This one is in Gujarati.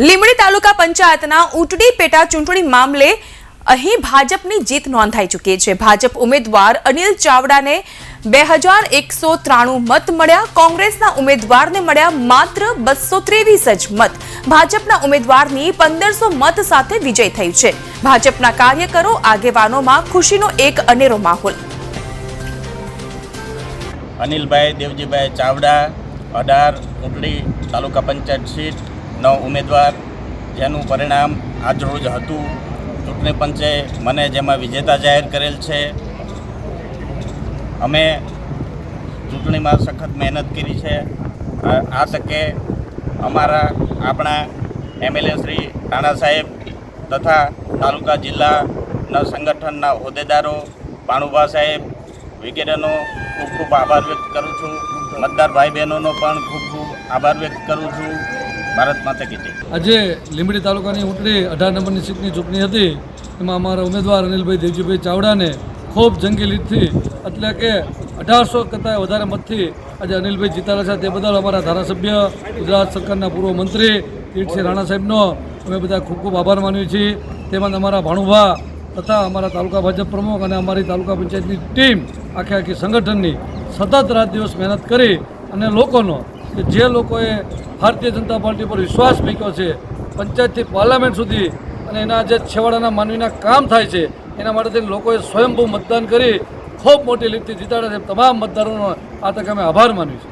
લીંબડી તાલુકા પંચાયતના ઉટડી પેટા ચૂંટણી મામલે અહીં ભાજપની જીત નોંધાઈ ચૂકી છે. ભાજપ ઉમેદવાર અનિલ ચાવડાને બે હજાર એકસો ત્રાણું મત મળ્યા. કોંગ્રેસના ઉમેદવારને મળ્યા માત્ર બસો ત્રેવીસ જ મત. ભાજપના ઉમેદવારની પંદરસો મત સાથે વિજય થયું છે. ભાજપના કાર્યકરો, આગેવાનોમાં ખુશીનો એક અનેરો માહોલ. અનિલભાઈ, દેવજીભાઈ ચાવડા, અઢાર ઉટડી તાલુકા પંચાયત સીટનો ઉમેદવાર, જેનું પરિણામ આજરોજ હતું. ચૂંટણી પંચે મને જેમાં વિજેતા જાહેર કરેલ છે, અમે ચૂંટણીમાં સખત મહેનત કરી છે. આ તકે અમારા આપણા એમએલએ શ્રી રાણા સાહેબ તથા તાલુકા જિલ્લાના સંગઠનના હોદ્દેદારો પાણુભા સાહેબ વગેરેનો ખૂબ ખૂબ આભાર વ્યક્ત કરું છું. મતદાર ભાઈ બહેનોનો પણ ખૂબ ખૂબ આભાર વ્યક્ત કરું છું. ભારત માતા કી આજે લીંબડી તાલુકાની ચૂંટણી અઢાર નંબરની સીટની ચૂંટણી હતી. એમાં અમારા ઉમેદવાર અનિલભાઈ દેવજીભાઈ ચાવડાને ખૂબ જંગી લીડથી, એટલે કે અઢારસો કરતાં વધારે મતથી આજે અનિલભાઈ જીતાડા છે. તે બદલ અમારા ધારાસભ્ય, ગુજરાત સરકારના પૂર્વ મંત્રી કિરીટસિંહ રાણા સાહેબનો અમે બધા ખૂબ ખૂબ આભાર માનીએ છીએ. તેમજ અમારા ભાણુભા તથા અમારા તાલુકા ભાજપ પ્રમુખ અને અમારી તાલુકા પંચાયતની ટીમ આખે આખી સંગઠનની સતત રાત દિવસ મહેનત કરી અને લોકોનો કે જે લોકોએ ભારતીય જનતા પાર્ટી પર વિશ્વાસ મૂક્યો છે, પંચાયતથી પાર્લામેન્ટ સુધી અને એના જે છેવાડાના માનવીના કામ થાય છે, એના માટે લોકોએ સ્વયંભૂ મતદાન કરી, ખૂબ મોટી લીટથી જીતાડ્યા છે. તમામ મતદારોનો આ તકે અમે આભાર માન્યું છે